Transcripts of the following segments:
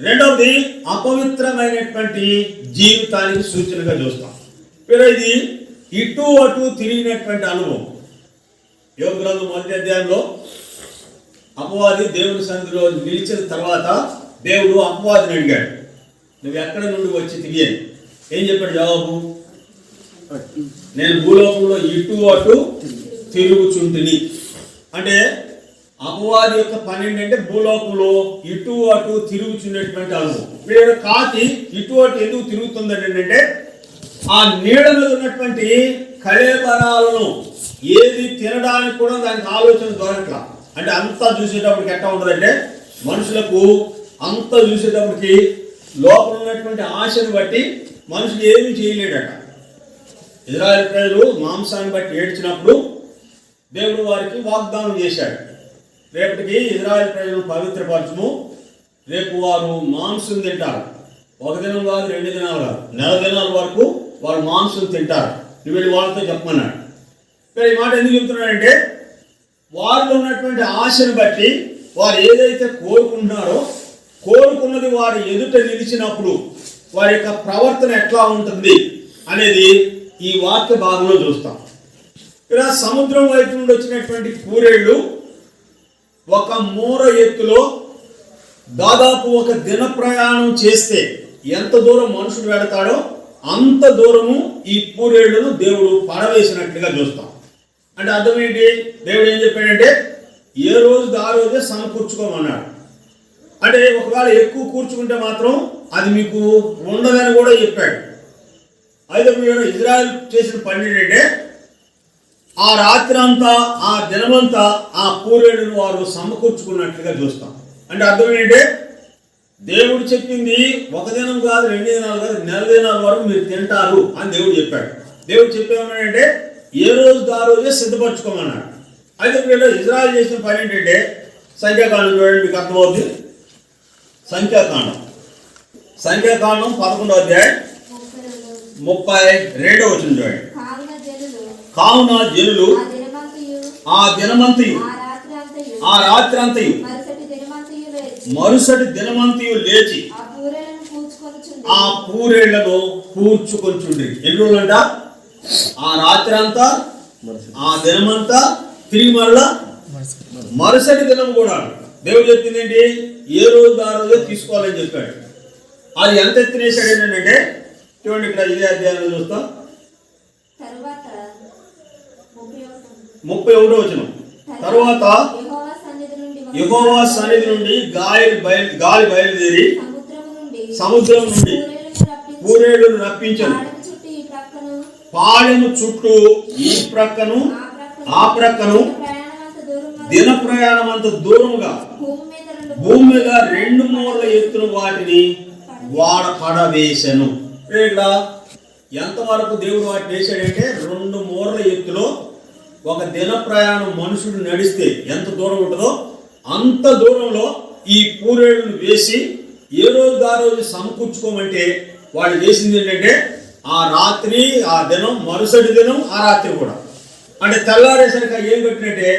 రెండవది అపవిత్రమైనటువంటి జీవితానికి సూచనగా చూస్తాం. ఇది ఇటు అటు తిరిగినటువంటి అనుభవం. యోగ గ్రంథం మొదటి అధ్యాయంలో అపవాది దేవుని సంధిలో నిలిచిన తర్వాత దేవుడు అపవాదిని అడిగాడు. నువ్వు ఎక్కడ నుండి వచ్చి తిరిగాను ఏం చెప్పాడు జవాబు నేను భూలోకంలో ఇటు అటు తిరుగుచుంటిని. అంటే అమ్మవారి యొక్క పని ఏంటంటే భూలోకంలో ఇటు అటు తిరుగుచున్నటువంటి అనుభవం వీడు కాకి ఇటు అటు ఎందుకు తిరుగుతుంది ఏంటంటే ఆ నీడ మీద ఉన్నటువంటి కళేబరాలను ఏది తినడానికి కూడా దానికి ఆలోచన దొరకట్లా. అంటే అంతా చూసేటప్పటికి ఎట్లా ఉంటుందంటే మనుషులకు అంతా చూసేటప్పటికి లోపల ఉన్నటువంటి ఆశను బట్టి మనుషులు ఏమీ చేయలేడట. ఇజ్రాయల్ ప్రజలు మాంసాన్ని బట్టి ఏడ్చినప్పుడు దేవుడు వారికి వాగ్దానం చేశాడు. రేపటికి ఇజ్రాయెల్ ప్రజలను పవిత్రపరచము. రేపు వారు మాంసం తింటారు. ఒక దినం కాదు రెండు దినాలు కాదు. నెల దినాల వరకు వారు మాంసం తింటారు. నువ్వు వెళ్ళి వాళ్ళతో చెప్పమన్నాడు. మరి ఈ మాట ఎందుకు చెప్తున్నాడంటే వారిలో ఉన్నటువంటి ఆశను బట్టి వారు ఏదైతే కోరుకుంటున్నారో కోరుకున్నది వారి ఎదుట నిలిచినప్పుడు వారి యొక్క ప్రవర్తన ఎట్లా ఉంటుంది అనేది ఈ వాక్య భాగంలో చూస్తాం. ఇలా సముద్రం వైపు నుండి వచ్చినటువంటి కూరేళ్ళు ఒక మూర ఎత్తులో దాదాపు ఒక దిన ప్రయాణం చేస్తే ఎంత దూరం మనుషుడు వెళతాడో అంత దూరము ఈ పూరేళ్ళను దేవుడు పడవేసినట్లుగా చూస్తాం. అంటే అర్థం ఏంటి? దేవుడు ఏం చెప్పాడంటే ఏ రోజు ఆ రోజే సమకూర్చుకోమన్నాడు. అంటే ఒకవేళ ఎక్కువ కూర్చుకుంటే మాత్రం అది మీకు ఉండదని కూడా చెప్పాడు. అయితే మీరు ఇజ్రాయెల్ చేసిన పని ఏంటంటే ఆ రాత్రి అంతా ఆ దినమంతా ఆ పూరేడును వారు సమకూర్చుకున్నట్లుగా చూస్తాం. అంటే అర్థం ఏంటంటే దేవుడు చెప్పింది ఒక దినం కాదు రెండు దినాలు కాదు నెల దినాల వరకు మీరు తింటారు అని దేవుడు చెప్పాడు. దేవుడు చెప్పేమన్నాడంటే ఏ రోజు ఆ రోజే సిద్ధపరచుకోమన్నాడు. అయితే వీళ్ళు ఇజ్రాయల్ చేసిన పని ఏంటంటే సంఖ్యాకాండం చూడండి మీకు అర్థమవుతుంది సంఖ్యాకాండం. సంఖ్యాకాండం పదకొండో అధ్యాయం ముప్పై రెండో వచ్చిన చూడండి. కావున జనులు ఆ దినమంతయు ఆ దినమంతయు ఆ రాత్రి అంతయు ఆ రాత్రి అంతయు మరుసటి దినమంతయు లేచి ఆ పూరేళ్ళను కూర్చుకొంచుండి ఎన్ని రోజులంట? ఆ రాత్రి అంతా ఆ దినమంతా తిరిగి మరలా మరుసటి దినం కూడా. దేవుడు చెప్పింది ఏంటి? ఏ రోజు ఆ రోజే తీసుకోవాలని చెప్పాడు. అది ఎంత ఎత్తినేసాడు ఏంటంటే చూడండి ఇక్కడ ఇదే అధ్యాయంలో చూస్తాం. తరువాత. ముప్పై ఒకటో వచ్చిన తర్వాత యెహోవా సన్నిధి నుండి గాలి బయలు గాలి బయలుదేరి సముద్రం నుండి పూరేళ్ళను రప్పించను. పాడెము చుట్టూ ఈ ప్రక్కను ఆ ప్రక్కను దిన ప్రయాణం అంత దూరముగా భూమి మీద రెండు మూరల ఎత్తున వాటిని వాడ పడవేశాను ఇక్కడ ఎంతవరకు దేవుడు వాటిని వేసాడంటే రెండు మూరల ఎత్తులో ఒక దిన ప్రయాణం మనుషుడు నడిస్తే ఎంత దూరం ఉంటుందో అంత దూరంలో ఈ పూరేడును వేసి ఏ రోజు ఆ రోజు సమకూర్చుకోమంటే వాళ్ళు చేసింది ఏంటంటే ఆ రాత్రి ఆ దినం మరుసటి దినం ఆ రాత్రి కూడా. అంటే తెల్లారేసరిక ఏం కొట్టినట్టే?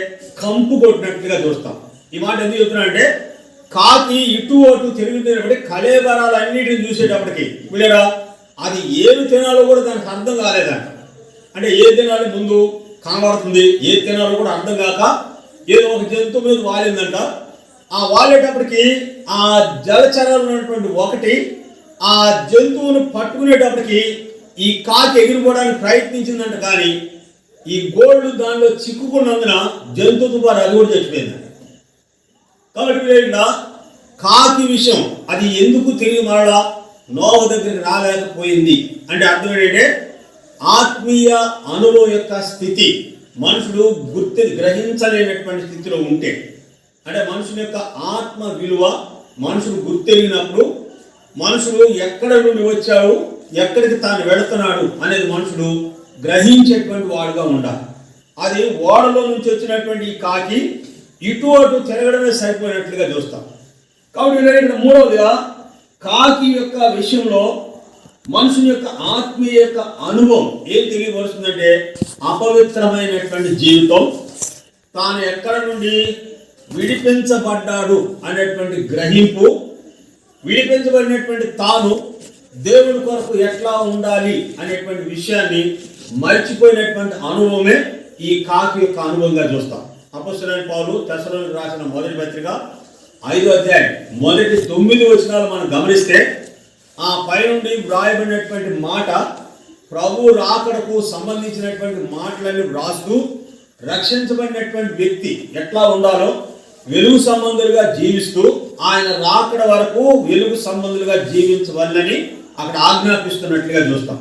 కంపు కొట్టినట్టుగా చూస్తాం. ఈ మాట ఎందుకు చెప్తున్నా అంటే కాకి ఇటు అటు తిరుగుతున్నప్పటికీ కళేబరాలు అన్నిటిని చూసేటప్పటికి వీళ్ళరా అది ఏమి తినాలో కూడా దానికి అర్థం కాలేదంట. అంటే ఏ తినాలి ముందు కనబడుతుంది ఏ తినాలో కూడా అర్థం కాక ఏదో ఒక జంతువు మీద వాలిందంట. ఆ వాలేటప్పటికి ఆ జలచరాలు ఉన్నటువంటి ఒకటి ఆ జంతువును పట్టుకునేటప్పటికి ఈ కాకి ఎగిరిపోవడానికి ప్రయత్నించిందంట కానీ ఈ గోల్డ్ దానిలో చిక్కుకున్నందున జంతువు ద్వారా అది కూడా చచ్చిపోయింది. కాబట్టి వీళ్ళ కాకి విషయం అది ఎందుకు తిరిగి మరలా నోవ దగ్గరికి రాలేకపోయింది? అంటే అర్థం ఏంటంటే ఆత్మీయ అనుభవం యొక్క స్థితి. మనుషుడు గుర్తి గ్రహించలేనటువంటి స్థితిలో ఉంటే అంటే మనుషుని యొక్క ఆత్మ విలువ మనుషుడు గుర్తెరిగినప్పుడు మనుషుడు ఎక్కడ నుండి వచ్చాడు ఎక్కడికి తాను వెళుతున్నాడు అనేది మనుషుడు గ్రహించేటువంటి వాడుగా ఉండాలి. అది ఓడలో నుంచి వచ్చినటువంటి ఈ కాకి ఇటు అటు తిరగడమే సరిపోయినట్లుగా చూస్తాం. కాబట్టి ఇక్కడ మూడవదిగా కాకి యొక్క విషయంలో మనుషుని యొక్క ఆత్మీయ యొక్క అనుభవం ఏం తెలియవలసిందంటే అపవిత్రమైనటువంటి జీవితం తాను ఎక్కడ నుండి విడిపించబడ్డాడు అనేటువంటి గ్రహింపు విడిపించబడినటువంటి తాను దేవుడి కొరకు ఎట్లా ఉండాలి అనేటువంటి విషయాన్ని మర్చిపోయినటువంటి అనుభవమే ఈ కాకి యొక్క అనుభవంగా చూస్తాం. అపస్తులైన పాలు తెసలోనికి రాసిన మొదటి పత్రిక ఐదో అధ్యాయం మొదటి తొమ్మిది వచనాలు మనం గమనిస్తే ఆ పైనుండి వ్రాయబడినటువంటి మాట ప్రభు రాకడకు సంబంధించినటువంటి మాటలన్నీ వ్రాస్తూ రక్షించబడినటువంటి వ్యక్తి ఎట్లా ఉండాలో వెలుగు సంబంధులుగా జీవిస్తూ ఆయన రాకడ వరకు వెలుగు సంబంధులుగా జీవించవల్లని అక్కడ ఆజ్ఞాపిస్తున్నట్లుగా చూస్తాం.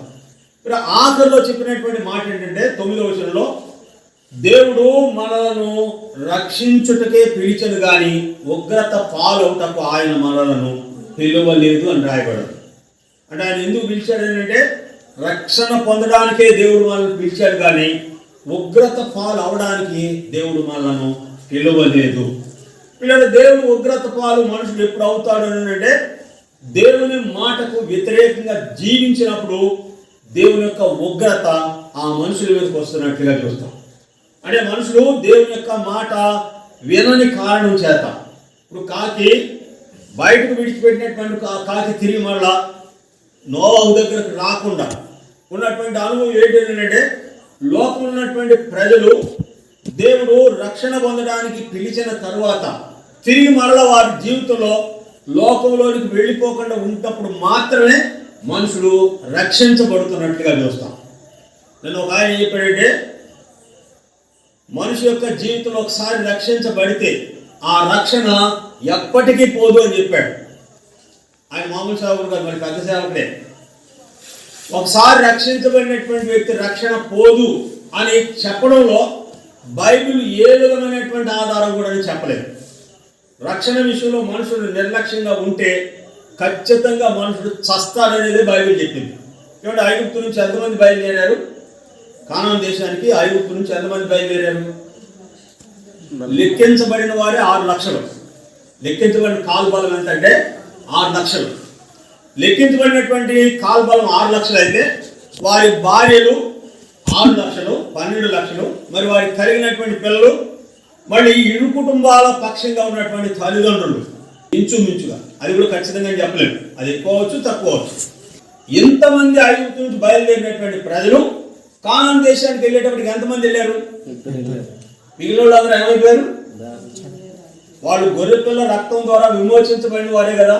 ఇక్కడ ఆఖరిలో చెప్పినటువంటి మాట ఏంటంటే తొమ్మిదవ వచనంలో దేవుడు మనలను రక్షించుటకే పిలిచను గాని ఉగ్రత పాలవుటకు ఆయన మనలను పిలువలేదు అని రాయబడదు. అంటే ఆయన ఎందుకు పిలిచాడు అంటే రక్షణ పొందడానికే దేవుడు మనల్ని పిలిచాడు కానీ ఉగ్రత పాలు అవడానికి దేవుడు మనలను పిలువలేదు. పిల్లలు దేవుని ఉగ్రత పాలు మనుషుడు ఎప్పుడు అవుతాడు అని అంటే దేవుని మాటకు వ్యతిరేకంగా జీవించినప్పుడు దేవుని యొక్క ఉగ్రత ఆ మనుషుల మీదకి వస్తున్నట్లుగా చూస్తాం. అంటే మనుషులు దేవుని యొక్క మాట వినని కారణం చేత ఇప్పుడు కాకి బయటకు విడిచిపెట్టినటువంటి కాకి తిరిగి మళ్ళా నోవాహు దగ్గరకు రాకుండా ఉన్నటువంటి అనుభవం ఏంటంటే లోపల ఉన్నటువంటి ప్రజలు దేవుడు రక్షణ పొందడానికి పిలిచిన తర్వాత తిరిగి మరల వారి జీవితంలో లోకంలోనికి వెళ్ళిపోకుండా ఉన్నప్పుడు మాత్రమే మనుషులు రక్షించబడుతున్నట్లుగా చూస్తాం. నేను ఒక ఆయన చెప్పాడంటే మనిషి యొక్క జీవితంలో ఒకసారి రక్షించబడితే ఆ రక్షణ ఎప్పటికీ పోదు అని చెప్పాడు. మామూలు సేవకుడు కాదు మరి పెద్ద సేవకుడే. ఒకసారి రక్షించబడినటువంటి వ్యక్తి రక్షణ పోదు అని చెప్పడంలో బైబిల్ ఏ విధమైనటువంటి ఆధారం కూడా అని చెప్పలేదు. రక్షణ విషయంలో మనుషులు నిర్లక్ష్యంగా ఉంటే ఖచ్చితంగా మనుషుడు చస్తాడనేది బైబిల్ చెప్పింది. ఏమంటే ఐగుప్తు నుంచి ఎంతమంది బయలుదేరారు? కానాన్ దేశానికి ఐగుప్తు నుంచి ఎంతమంది బయలుదేరారు? లెక్కించబడిన వారే ఆరు లక్షలు. లెక్కించబడిన కాల్బలం ఎంత అంటే ఆరు లక్షలు. లెక్కించబడినటువంటి కాల్బలం ఆరు లక్షలు అయితే వారి భార్యలు ఆరు లక్షలు పన్నెండు లక్షలు మరి వారికి కలిగినటువంటి పిల్లలు మళ్ళీ ఇరు కుటుంబాల పక్షంగా ఉన్నటువంటి తల్లిదండ్రులు ఇంచుమించుగా. అది కూడా ఖచ్చితంగా చెప్పలేము అది ఎక్కువ అవచ్చు తక్కువ అవచ్చు ఎంతమంది ఐగుప్తు నుంచి బయలుదేరినటువంటి ప్రజలు కానాన్ దేశానికి వెళ్ళేటప్పటికి ఎంతమంది వెళ్ళారు? మిగిలిన వాళ్ళందరూ ఏమైపోయారు వాళ్ళు గొర్రెపిల్ల రక్తం ద్వారా విమోచించబడిన వారే కదా.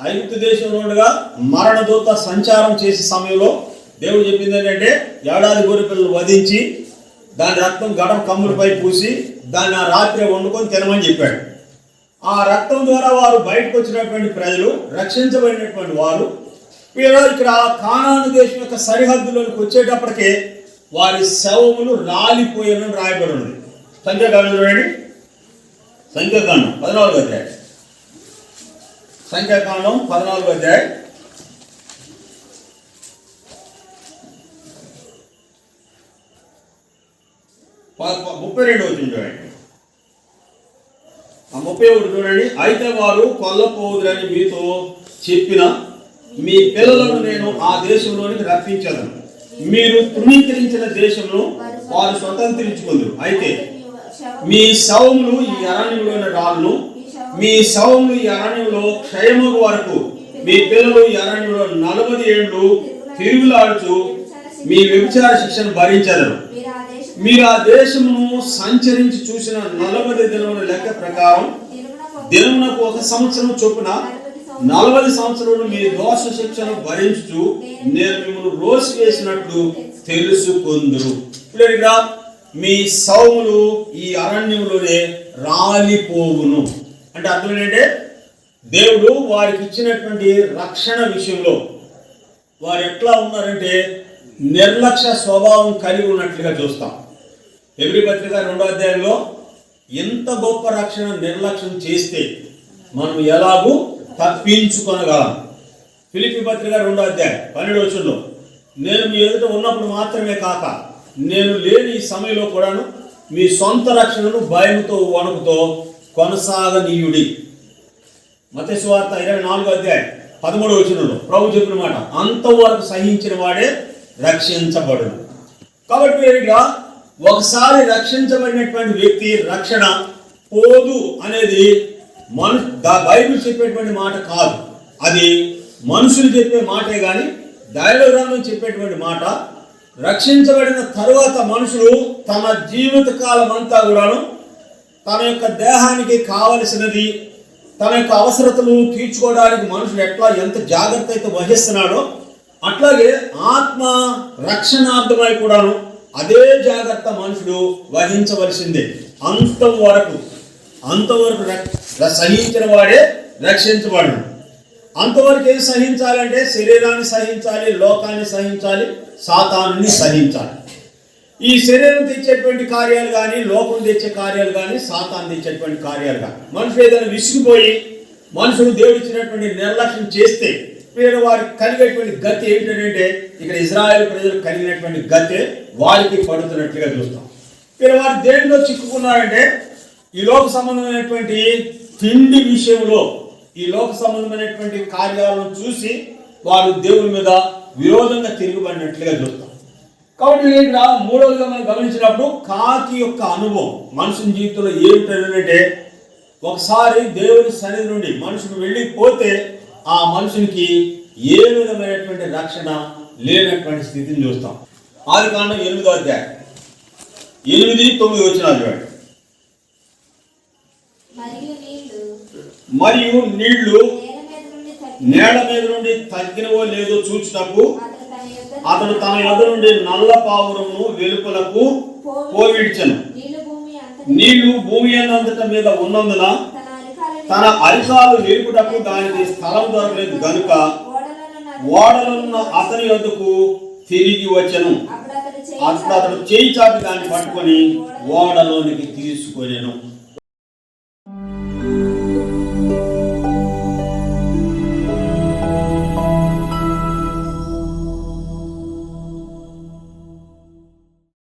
ఐగుప్తు దేశంలో ఉండగా మరణదూత సంచారం చేసే సమయంలో దేవుడు చెప్పింది ఏంటంటే ఏడాది గొర్రెపిల్లలు వధించి దాని రక్తం గడప కమ్ములపై పూసి దాన్ని ఆ రాత్రి వండుకొని తినమని చెప్పాడు. ఆ రక్తం ద్వారా వారు బయటకు వచ్చినటువంటి ప్రజలు రక్షించబడినటువంటి వారు వీళ్ళు ఇక్కడ కానాను దేశం యొక్క సరిహద్దులోకి వచ్చేటప్పటికే వారి శవములు రాలిపోయారని రాయబడి ఉంది సంఖ్యాకాండం చూడండి. సంఖ్యాకాండం పదనాలుగు అధ్యాయం. సంఖ్యాకాండం పద్నాలుగు అధ్యాయం. ప- ముప్పై రెండు వచ్చింది చూడండి. ఆ ముప్పై ఒకటి చూడండి. అయితే వారు కొల్లపోదురని మీతో చెప్పిన మీ పిల్లలను నేను ఆ దేశంలోనికి రప్పించదను మీరు తృణీకరించిన దేశంలో వారు స్వతంత్రించుకుందరు. అయితే మీ శవములు ఈ అరణ్యంలోని రాళ్ళు మీ శవములు ఈ అరణ్యంలో క్షయముగు వరకు మీ పిల్లలు ఈ అరణ్యంలో నలభై ఏళ్ళు తిరుగులాడుచు మీ వ్యభిచార శిక్షను భరించదరు మీరు ఆ దేశమును సంచరించి చూసిన నలభై దినముల లెక్క ప్రకారం దినమునకు ఒక సంవత్సరం చొప్పున నలభై సంవత్సరములు మీ దోష శిక్షను భరించు నేను మిమ్మల్ని రోజు వేసినట్లు తెలుసుకుందురు. మీ సౌములు ఈ అరణ్యంలోనే రాలిపోవును. అంటే అర్థం ఏంటంటే దేవుడు వారికి ఇచ్చినటువంటి రక్షణ విషయంలో వారు ఎట్లా ఉన్నారంటే నిర్లక్ష్య స్వభావం కలిగి ఉన్నట్లుగా చూస్తాం. ఎవరి పత్రిక రెండో అధ్యాయంలో ఎంత గొప్ప రక్షణ నిర్లక్ష్యం చేస్తే మనం ఎలాగూ తప్పించుకొనగలం. ఫిలిపి పత్రిక రెండో అధ్యాయం పన్నెండు వచ్చుల్లో నేను మీ ఎదుట ఉన్నప్పుడు మాత్రమే కాక నేను లేని ఈ సమయంలో కూడాను మీ సొంత రక్షణను భయంతో వణుకుతో కొనసాగనీయుడి. మతస్వార్త ఇరవై నాలుగో అధ్యాయం పదమూడవ వచనంలో ప్రభు చెప్పిన మాట అంతవరకు సహించిన వాడే రక్షించబడు కాబట్టి మీరు ఒకసారి రక్షించబడినటువంటి వ్యక్తి రక్షణ పోదు అనేది మను బైబిల్ చెప్పేటువంటి మాట కాదు. అది మనుషులు చెప్పే మాటే కానీ దైవ చెప్పేటువంటి మాట రక్షించబడిన తరువాత మనుషులు తమ జీవిత కాలం అంతా కూడాను తన యొక్క దేహానికి కావలసినది తన యొక్క అవసరతను తీర్చుకోవడానికి మనుషులు ఎట్లా ఎంత జాగ్రత్త అయితే వహిస్తున్నాడో అట్లాగే ఆత్మ రక్షణార్థమై కూడాను అదే జాగ్రత్త మనుషుడు వహించవలసిందే. అంతం వరకు అంతవరకు సహించిన వాడే రక్షించబడను అంతవరకు ఏం సహించాలంటే శరీరాన్ని సహించాలి లోకాన్ని సహించాలి సాతానుని సహించాలి. ఈ శరీరం తెచ్చేటువంటి కార్యాలు కానీ లోకం తెచ్చే కార్యాలు కానీ సాతాను తెచ్చేటువంటి కార్యాలు కానీ మనుషులు ఏదైనా విసిగిపోయి మనుషులు దేవుడు ఇచ్చినటువంటి నిర్లక్ష్యం చేస్తే మీరు వారికి కలిగేటువంటి గతి ఏంటంటే ఇక్కడ ఇజ్రాయెల్ ప్రజలు కలిగినటువంటి గతే వారికి పడుతున్నట్లుగా చూస్తాం. వీరు వారు దేనిలో చిక్కుకున్నారంటే ఈ లోక సంబంధమైనటువంటి తిండి విషయంలో ఈ లోక సంబంధమైనటువంటి కార్యాలను చూసి వారు దేవుని మీద విరోధంగా తిరుగుబడినట్లుగా చూస్తాం. కాబట్టి ఇక్కడ మూడవదిగా మనం గమనించినప్పుడు కాకి యొక్క అనుభవం మనుషుని జీవితంలో ఏమిటంటే ఒకసారి దేవుని సన్నిధి నుండి మనుషుడు వెళ్ళిపోతే ఆ మనుషునికి ఏ విధమైనటువంటి రక్షణ లేనటువంటి స్థితిని చూస్తాం. ఆది కాండం ఎనిమిదో అధ్యాయం. ఎనిమిది తొమ్మిది వచ్చిన చూడండి. మరియు నీళ్ళు నేల మీద నుండి తగ్గి నేల మీద నుండి తగ్గినవో లేదో చూచినప్పుడు అతడు తన యొద్ద నుండి నల్ల పావురమును వెలుపలకు పోవిడ్చను నీళ్ళు భూమి అన్నంతట మీద ఉన్నందున తన అరికాలు వెలుపుటకు దానికి స్థలం దొరకలేదు గనుక ఓడలను ఓడలున్న అతని యొద్దకు తిరిగి వచ్చెను. అప్పుడు అతడు చేయి అప్పుడు అతడు చేయి చాపి దాన్ని పట్టుకొని ఓడలోనికి తీసుకొనెను.